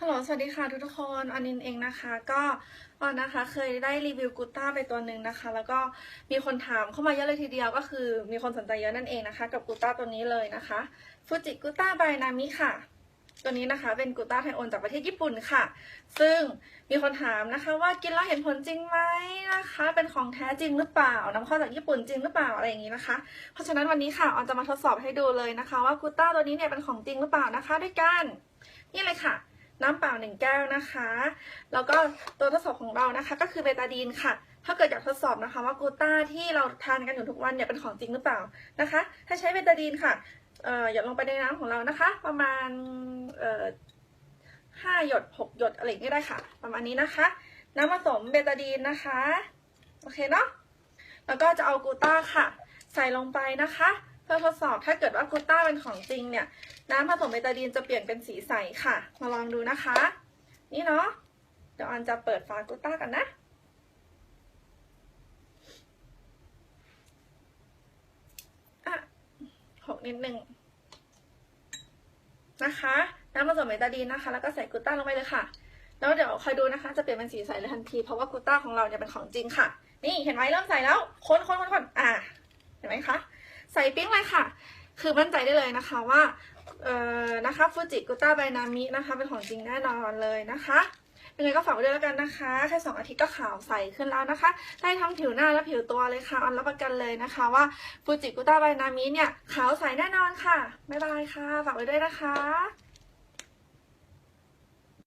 ฮัลโหล สวัสดีค่ะทุกทุกคนออนินเองนะคะ ก็ออนนะคะเคยได้รีวิวกูต้าไปตัวหนึ่งนะคะ แล้วก็มีคนถามเข้ามาเยอะเลยทีเดียวก็คือมีคนสนใจเยอะนั่นเองนะคะ กับกูต้าตัวนี้เลยนะคะฟูจิกูต้าไบนามิค่ะ ตัวนี้นะคะเป็นกูต้าไทโอนจากประเทศญี่ปุ่นค่ะ ซึ่งมีคนถามนะคะ ว่ากินแล้วเห็นผลจริงไหมนะคะ เป็นของแท้จริงหรือเปล่านำเข้าจากญี่ปุ่นจริงหรือเปล่าอะไรอย่างนี้นะคะ เพราะฉะนั้นวันนี้ค่ะออนจะมาทดสอบให้ดูเลยนะคะ ว่ากูต้าตัวนี้เนี่ยเป็นของจริงหรือเปล่านะคะ ด้วยกันนี่เลยค่ะ น้ำเปล่าหนึ่งแก้วนะคะ แล้วก็ตัวทดสอบของเรานะคะ ก็คือเบตาดีนค่ะ ถ้าเกิดอยากทดสอบนะคะว่ากูต้าที่เราทานกันอยู่ทุกวันเนี่ยเป็นของจริงหรือเปล่านะคะถ้าใช้เบตาดีนค่ะเอ่อหยดลงไปในน้ำของเรานะคะ ประมาณเอ่อห้าหยดหกหยดอะไรอย่างเงี้ยได้ค่ะ ประมาณนี้นะคะ น้ำผสมเบตาดีนนะคะ โอเคเนาะแล้วก็จะเอากูต้าค่ะ ใส่ลงไปนะคะ เพื่อทดสอบถ้าเกิดว่ากูต้าเป็นของจริงเนี่ย น้ำผสมเบตาดีนจะเปลี่ยนเป็นสีใสค่ะ มาลองดูนะคะ นี่เนาะเดี๋ยวอันจะเปิดฝากูต้ากันนะอะหกนิดหนึ่งนะคะ น้ำผสมเบตาดีนนะคะ แล้วก็ใส่กูต้าลงไปเลยค่ะแล้วเดี๋ยวคอยดูนะคะ จะเปลี่ยนเป็นสีใสเลยทันที เพราะว่ากูต้าของเราเนี่ยเป็นของจริงค่ะ นี่เห็นไหมเริ่มใส่แล้วคนคนคนคนอะ เห็นไหมคะ ใส่ ปิ้งเลยค่ะ คือมั่นใจได้เลยนะคะว่าเอ่อนะคะฟูจิกุต้าไบนามินะคะ เป็นของจริงแน่นอนเลยนะคะยังไงก็ฝากไว้ด้วยแล้วกันนะคะ แค่สองอาทิตย์ก็ขาวใสขึ้นแล้วนะคะ ได้ทั้งผิวหน้าและผิวตัวเลยค่ะอันรับประกันเลยนะคะว่าฟูจิกุต้าไบนามิเนี่ยขาวใสแน่นอนค่ะ บ๊ายบายค่ะ ฝากไว้ด้วยนะคะ